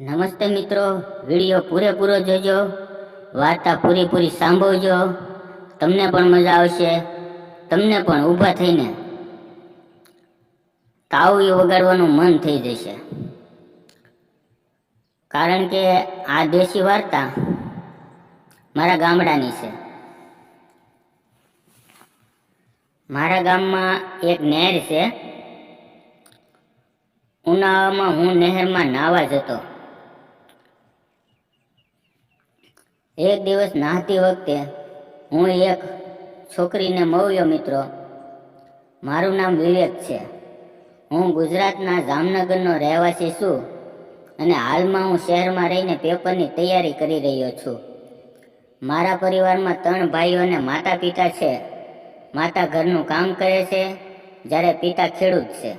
નમસ્તે મિત્રો, વીડિયો પૂરેપૂરો જોજો, વાર્તા પૂરેપૂરી સાંભળજો, તમને પણ મજા આવશે, તમને પણ ઊભા થઈને તાવડી વગાડવાનું મન થઈ જશે. કારણ કે આ દેશી વાર્તા મારા ગામડાની છે. મારા ગામમાં એક નહેર છે. ઉનાળામાં હું નહેરમાં નાહવા જતો. એક દિવસ નહાતી વખતે હું એક છોકરીને મળ્યો મિત્રો. મારું નામ વિવેક છે. હું ગુજરાતના જામનગરનો રહેવાસી છું અને હાલમાં હું શહેરમાં રહીને પેપરની તૈયારી કરી રહ્યો છું. મારા પરિવારમાં ત્રણ ભાઈઓ અને માતા પિતા છે. માતા ઘરનું કામ કરે છે, જ્યારે પિતા ખેડૂત છે.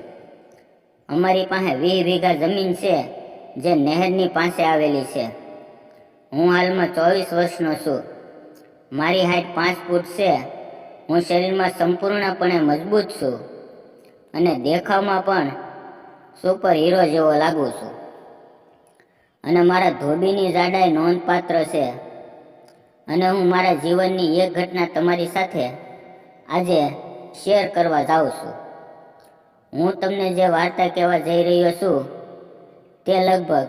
અમારી પાસે વીસ વીઘા જમીન છે, જે નહેરની પાસે આવેલી છે. હું હાલમાં ચોવીસ વર્ષનો છું. મારી હાઈટ પાંચ ફૂટ છે. હું શરીરમાં સંપૂર્ણપણે મજબૂત છું અને દેખાવમાં પણ સુપર હીરો જેવો લાગુ છું. અને મારા ધોબીની જાડાઈ નોંધપાત્ર છે. અને હું મારા જીવનની એક ઘટના તમારી સાથે આજે શેર કરવા જાઉં છું. હું તમને જે વાર્તા કહેવા જઈ રહ્યો છું તે લગભગ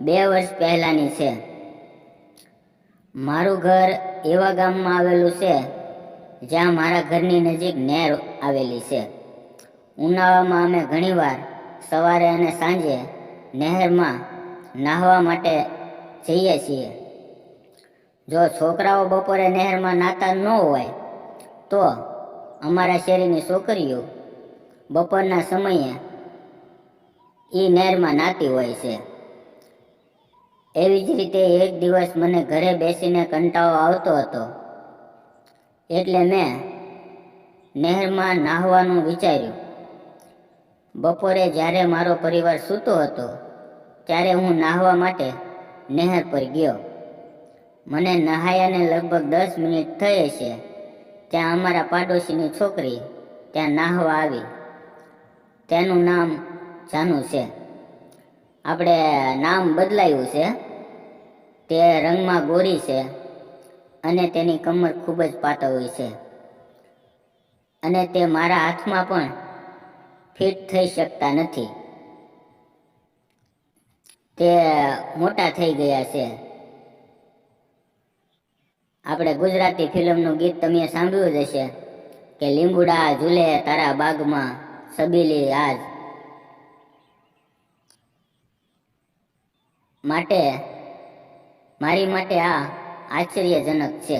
બે વર્ષ પહેલાંની છે. મારું ઘર એવા ગામમાં આવેલું છે, જ્યાં મારા ઘરની નજીક નહેર આવેલી છે. ઉનાળામાં અમે ઘણીવાર સવારે અને સાંજે નહેરમાં નાહવા માટે જઈએ છીએ. જો છોકરાઓ બપોરે નહેરમાં નાતા ન હોય, તો અમારા શેરીની છોકરીઓ બપોરના સમયે એ નહેરમાં નાતી હોય છે. એવી જ રીતે એક દિવસ મને ઘરે બેસીને કંટાળો આવતો હતો. એટલે મેં નહેરમાં નાહવાનું વિચાર્યું. બપોરે જ્યારે મારો પરિવાર સૂતો હતો, ત્યારે હું નાહવા માટે નહેર પર ગયો. મને નહાયાને લગભગ દસ મિનિટ થઈ હશે. ત્યાં અમારા પાડોશીની છોકરી ત્યાં નાહવા આવી. તેનું નામ જાનુ છે. આપણે નામ બદલાયું છે. તે રંગમાં ગોરી છે અને તેની કમર ખૂબ જ પાતળી છે. અને તે મારા હાથમાં પણ ફિટ થઈ શકતા નથી. તે મોટા થઈ ગયા છે. આપણે ગુજરાતી ફિલ્મનું ગીત તમે સાંભળ્યું જ હશે કે લીંબુડા ઝૂલે તારા બાગમાં સબીલી આજ. માટે મારી માટે આ આશ્ચર્યજનક છે.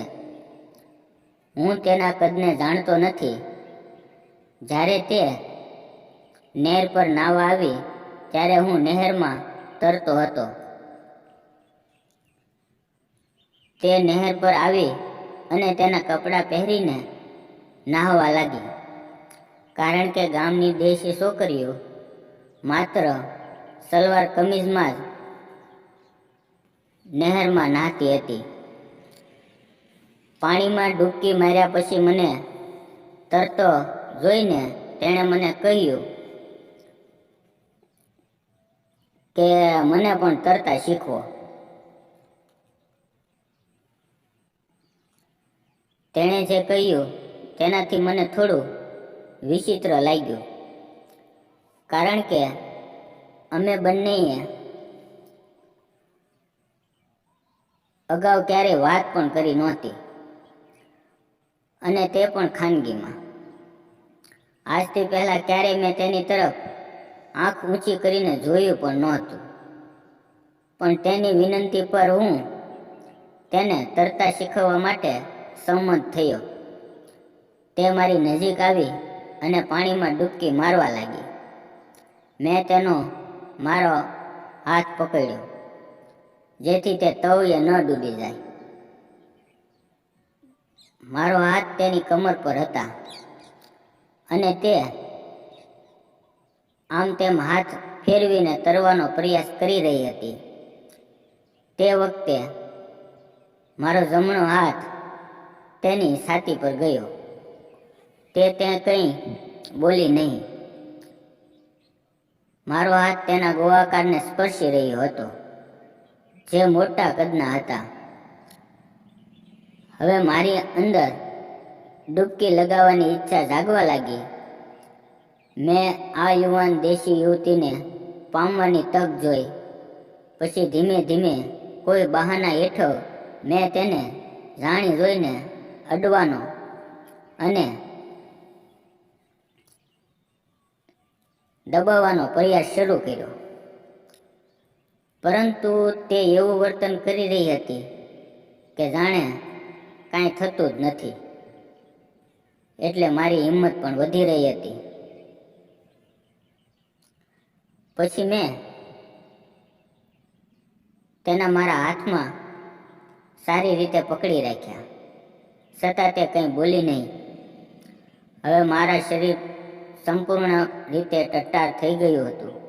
હું તેના કદને જાણતો નથી. જ્યારે તે નહેર પર નાવા આવી, ત્યારે હું નહેરમાં તરતો હતો. તે નહેર પર આવી અને તેના કપડાં પહેરીને નાહવા લાગી. કારણ કે ગામની દેશી છોકરીઓ માત્ર સલવાર કમીઝમાં જ નહેરમાં નહાતી હતી. પાણીમાં ડૂબકી માર્યા પછી મને તરતો જોઈને તેણે મને કહ્યું કે મને પણ તરતા શીખવો. તેણે જે કહ્યું તેનાથી મને થોડું વિચિત્ર લાગ્યું. કારણ કે અમે બંનેએ અગાઉ ક્યારેય વાત પણ કરી નહોતી. અને તે પણ ખાનગીમાં. આજથી પહેલાં ક્યારેય મેં તેની તરફ આંખ ઊંચી કરીને જોયું પણ નહોતું. પણ તેની વિનંતી પર હું તેને તરતા શીખવવા માટે સંમત થયો. તે મારી નજીક આવી અને પાણીમાં ડૂબકી મારવા લાગી. મેં તેનો મારો હાથ પકડ્યો. જેથી તે તળિયે ન ડૂબી જાય. મારો હાથ તેની કમર પર હતા અને તે આમ તેમ હાથ ફેરવીને તરવાનો પ્રયાસ કરી રહી હતી. તે વખતે મારો જમણો હાથ તેની છાતી પર ગયો. તે ત્યાં કંઈ બોલી નહીં. મારો હાથ તેના ગોવાકારને સ્પર્શી રહ્યો હતો. જે મોટા કદના હતા. હવે મારી અંદર ડૂબકી લગાવવાની ઈચ્છા જાગવા લાગી. મેં આ યુવાન દેશી યુવતીને પામવાની તક જોઈ. પછી ધીમે ધીમે કોઈ બહાના હેઠળ મેં તેને જાણી જોઈને અડવાનો અને દબાવવાનો પ્રયાસ શરૂ કર્યો. પરંતુ તે એવું વર્તન કરી રહી હતી કે જાણે કાંઈ થતું જ નથી. એટલે મારી હિંમત પણ વધી રહી હતી. પછી મેં તેના મારા હાથમાં સારી રીતે પકડી રાખ્યા. છતાં તે કંઈ બોલી નહીં. હવે મારા શરીર સંપૂર્ણ રીતે ટટ્ટાર થઈ ગયું હતું.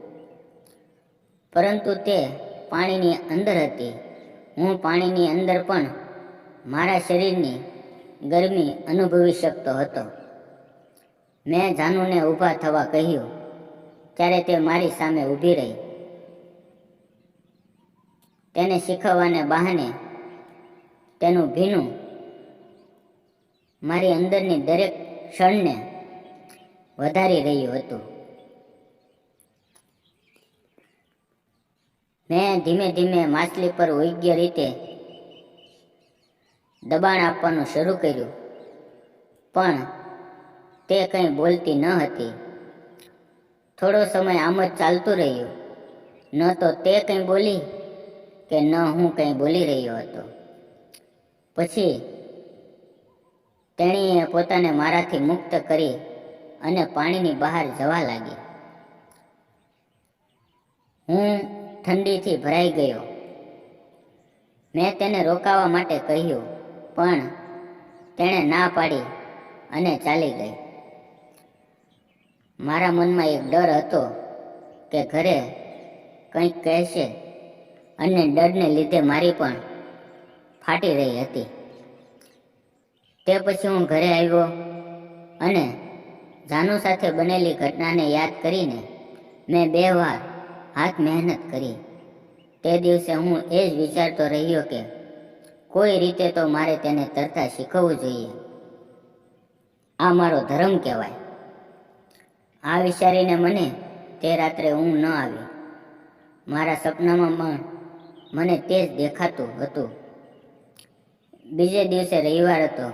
પરંતુ તે પાણીની અંદર હતી. હું પાણીની અંદર પણ મારા શરીરની ગરમી અનુભવી શકતો હતો. મેં જાનુને ઊભા થવા કહ્યું, ત્યારે તે મારી સામે ઊભી રહી. તેને શીખવવાને બહાને તેનું ભીનું મારી અંદરની દરેક ક્ષણને વધારી રહ્યું હતું. મેં ધીમે ધીમે માછલી પર યોગ્ય રીતે દબાણ આપવાનું શરૂ કર્યું. પણ તે કંઈ બોલતી ન હતી. થોડો સમય આમ જ ચાલતું રહ્યું. ન તો તે કંઈ બોલી કે ન હું કંઈ બોલી રહ્યો હતો. પછી તેણીએ પોતાને મારાથી મુક્ત કરી અને પાણીની બહાર જવા લાગી. હું ઠંડીથી ભરાઈ ગયો. મેં તેને રોકાવા માટે કહ્યું, પણ તેણે ના પાડી અને ચાલી ગઈ. મારા મનમાં એક ડર હતો કે ઘરે કંઈક કહેશે અને ડરને લીધે મારી પણ ફાટી રહી હતી. તે પછી હું ઘરે આવ્યો અને જાનુ સાથે બનેલી ઘટનાને યાદ કરીને મેં બે વાર હાથ મહેનત કરી. તે દિવસે હું એ જ વિચારતો રહ્યો કે કોઈ રીતે તો મારે તેને તરતા શીખવવું જોઈએ. આ મારો ધર્મ કહેવાય. આ વિચારીને મને તે રાત્રે ઊંઘ ન આવી. મારા સપનામાં પણ મને તે જ દેખાતું હતું. બીજે દિવસે રવિવાર હતો.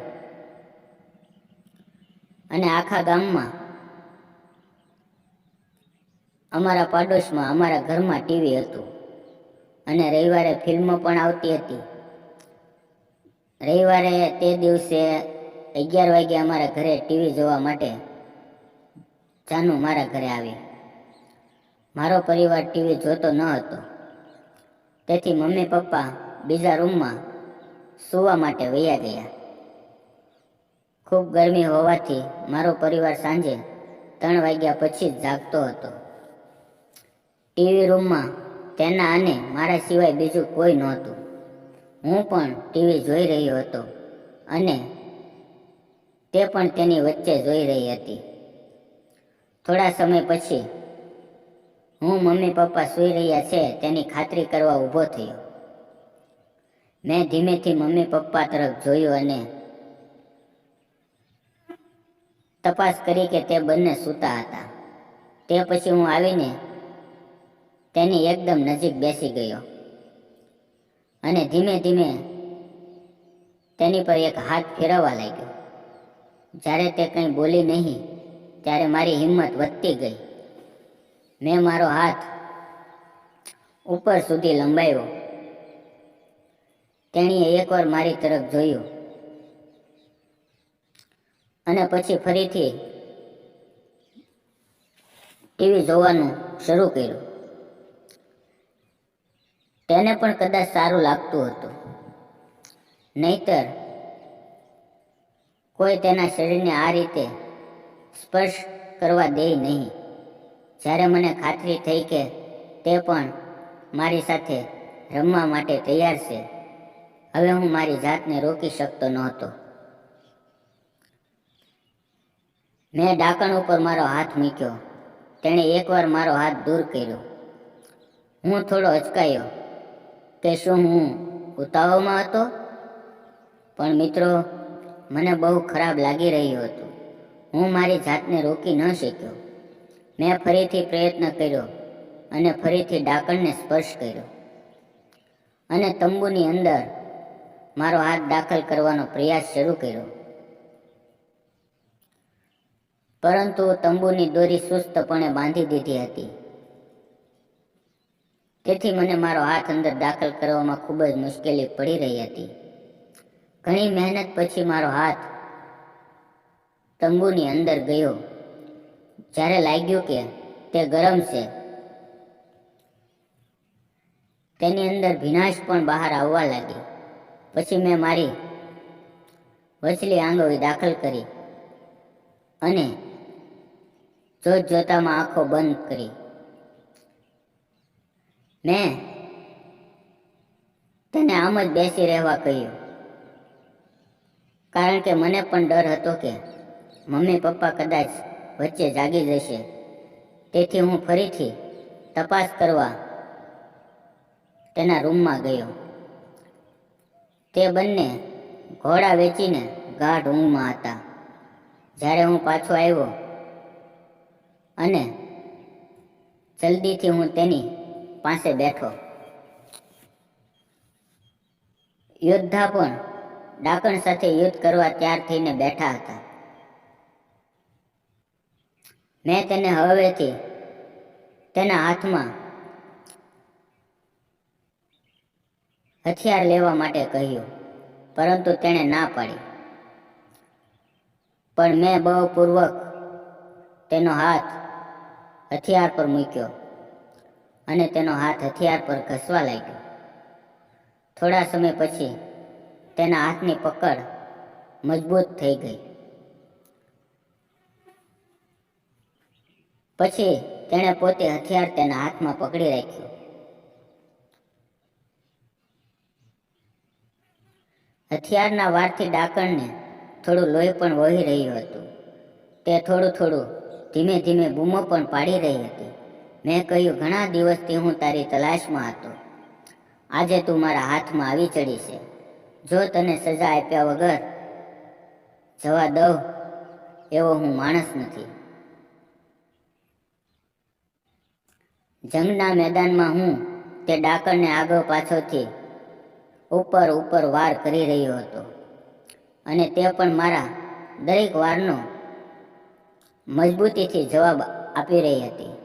અને આખા ગામમાં અમારા પાડોશમાં, અમારા ઘરમાં ટીવી હતું. અને રવિવારે ફિલ્મો પણ આવતી હતી. રવિવારે તે દિવસે અગિયાર વાગે અમારા ઘરે ટીવી જોવા માટે જાનુ મારા ઘરે આવી. મારો પરિવાર ટીવી જોતો ન હતો. તેથી મમ્મી પપ્પા બીજા રૂમમાં સૂવા માટે વયા ગયા. ખૂબ ગરમી હોવાથી મારો પરિવાર સાંજે ત્રણ વાગ્યા પછી જ જાગતો હતો. ટીવી રૂમમાં તેના અને મારા સિવાય બીજું કોઈ નહોતું. હું પણ ટીવી જોઈ રહ્યો હતો અને તે પણ તેની વચ્ચે જોઈ રહી હતી. થોડા સમય પછી હું મમ્મી પપ્પા સૂઈ રહ્યા છે તેની ખાતરી કરવા ઊભો થયો. મેં ધીમેથી મમ્મી પપ્પા તરફ જોયું અને તપાસ કરી કે તે બંને સૂતા હતા. તે પછી હું આવીને તેની એકદમ નજીક બેસી ગયો. અને ધીમે ધીમે તેની પર એક હાથ ફેરવવા લાગ્યો. જ્યારે તે કંઈ બોલી નહીં, ત્યારે મારી હિંમત વધતી ગઈ. મેં મારો હાથ ઉપર સુધી લંબાવ્યો. તેણીએ એકવાર મારી તરફ જોયું. અને પછી ફરીથી ટીવી જોવાનું શરૂ કર્યું. તેને પણ કદાચ સારું લાગતું હતું. નહીતર, કોઈ તેના શરીરને આ રીતે સ્પર્શ કરવા દે નહીં. જ્યારે મને ખાતરી થઈ કે તે પણ મારી સાથે રમવા માટે તૈયાર છે, હવે હું મારી જાતને રોકી શકતો નહોતો. મેં ડાકણ ઉપર મારો હાથ મૂક્યો. તેણે એકવાર મારો હાથ દૂર કર્યો. હું થોડો અચકાયો. કે શું હું ઉતાવળમાં હતો? પણ મિત્રો, મને બહુ ખરાબ લાગી રહ્યું હતું. હું મારી જાતને રોકી ન શક્યો. મેં ફરીથી પ્રયત્ન કર્યો અને ફરીથી ડાકણને સ્પર્શ કર્યો. અને તંબુની અંદર મારો હાથ દાખલ કરવાનો પ્રયાસ શરૂ કર્યો. પરંતુ તંબુની દોરી સુસ્તપણે બાંધી દીધી હતી. તેથી મને મારો હાથ અંદર દાખલ કરવામાં ખૂબ જ મુશ્કેલી પડી રહી હતી. ઘણી મહેનત પછી મારો હાથ તંબુની અંદર ગયો. જ્યારે લાગ્યું કે તે ગરમ છે, તેની અંદર ભીનાશ પણ બહાર આવવા લાગી. પછી મેં મારી વચલી આંગળી દાખલ કરી અને જોત જોતામાં આંખો બંધ કરી. મેં તેને આમ જ બેસી રહેવા કહ્યું. કારણ કે મને પણ ડર હતો કે મમ્મી પપ્પા કદાચ વચ્ચે જાગી જશે. તેથી હું ફરીથી તપાસ કરવા તેના રૂમમાં ગયો. તે બંને ઘોડા વેચીને ગાઢ ઊંઘમાં હતા. જ્યારે હું પાછો આવ્યો અને જલ્દીથી હું તેની પાસે બેઠો. યોદ્ધા પણ ડાકણ સાથે યુદ્ધ કરવા તૈયાર થઈને બેઠા હતા. મેં તેને હવેથી તેના હાથમાં હથિયાર લેવા માટે કહ્યું, પરંતુ તેણે ના પાડી. પણ મેં બહુપૂર્વક તેનો હાથ હથિયાર પર મૂક્યો. અને તેનો હાથ હથિયાર પર ઘસવા લાગ્યો. થોડા સમય પછી તેના હાથની પકડ મજબૂત થઈ ગઈ. પછી તેણે પોતે હથિયાર તેના હાથમાં પકડી રાખ્યું. હથિયારના વારથી ડાકણને થોડું લોહી પણ વહી રહ્યું હતું. તે થોડું થોડું ધીમે ધીમે બૂમો પણ પાડી રહી હતી. મેં કહ્યું, ઘણા દિવસથી હું તારી તલાશમાં હતો. આજે તું મારા હાથમાં આવી ચડી છે. જો તને સજા આપ્યા વગર જવા દઉં, એવો હું માણસ નથી. જંગના મેદાનમાં હું તે ડાકણને આગળ પાછળથી ઉપર ઉપર વાર કરી રહ્યો હતો. અને તે પણ મારા દરેક વારનો મજબૂતીથી જવાબ આપી રહી હતી.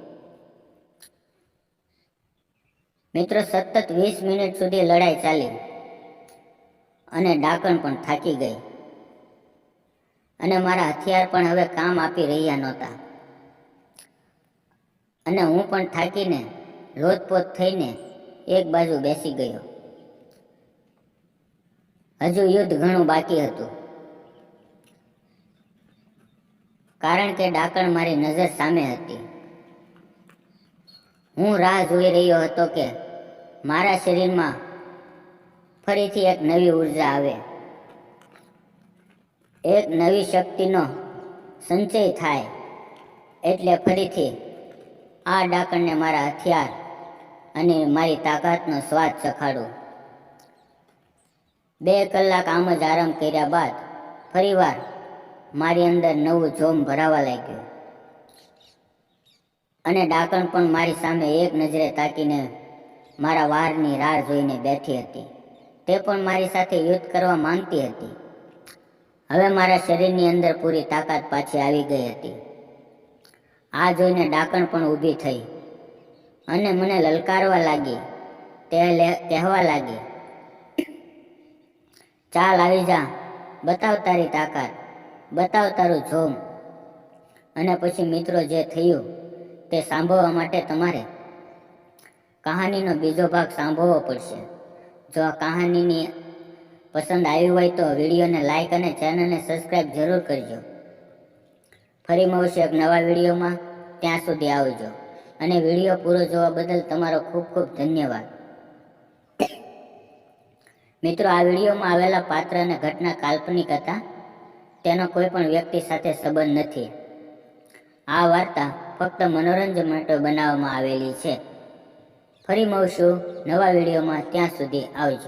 મિત્રો, સતત વીસ મિનિટ સુધી લડાઈ ચાલી અને ડાકણ પણ થાકી ગઈ. અને મારા હથિયાર પણ હવે કામ આપી રહ્યા નહોતા. અને હું પણ થાકીને લોતપોત થઈને એક બાજુ બેસી ગયો. હજુ યુદ્ધ ઘણું બાકી હતું. કારણ કે ડાકણ મારી નજર સામે હતી. હું રાહ જોઈ રહ્યો હતો કે મારા શરીરમાં ફરીથી એક નવી ઊર્જા આવે. એક નવી શક્તિનો સંચય થાય એટલે ફરીથી આ ડાકણને મારા હથિયાર અને મારી તાકાતનો સ્વાદ ચખાડું. બે કલાક આમ જ આરામ કર્યા બાદ ફરીવાર મારી અંદર નવું જોમ ભરાવા લાગ્યું. અને ડાકણ પણ મારી સામે એક નજરે તાકીને મારા વારની રાહ જોઈને બેઠી હતી. તે પણ મારી સાથે યુદ્ધ કરવા માંગતી હતી. હવે મારા શરીરની અંદર પૂરી તાકાત પાછી આવી ગઈ હતી. આ જોઈને ડાકણ પણ ઊભી થઈ અને મને લલકારવા લાગી, તે કહેવા લાગી, ચાલ આવી જા, બતાવ તારી તાકાત, બતાવ તારું જોમ. અને પછી મિત્રો જે થયું તે સાંભળવા માટે તમારે કહાનીનો બીજો ભાગ સાંભળવો પડશે. જો આ કહાનીની પસંદ આવી હોય તો વિડીયોને લાઇક અને ચેનલને સબસ્ક્રાઈબ જરૂર કરજો. ફરી મળશે એક નવા વિડીયોમાં. ત્યાં સુધી આવજો. અને વીડિયો પૂરો જોવા બદલ તમારો ખૂબ ખૂબ ધન્યવાદ. મિત્રો, આ વિડીયોમાં આવેલા પાત્ર અને ઘટના કાલ્પનિક હતા. તેનો કોઈ પણ વ્યક્તિ સાથે સંબંધ નથી. આ વાર્તા ફક્ત મનોરંજન માટે બનાવવામાં આવેલી છે. ફરી મળશું નવા વિડીયોમાં ત્યાં સુધી આવજો.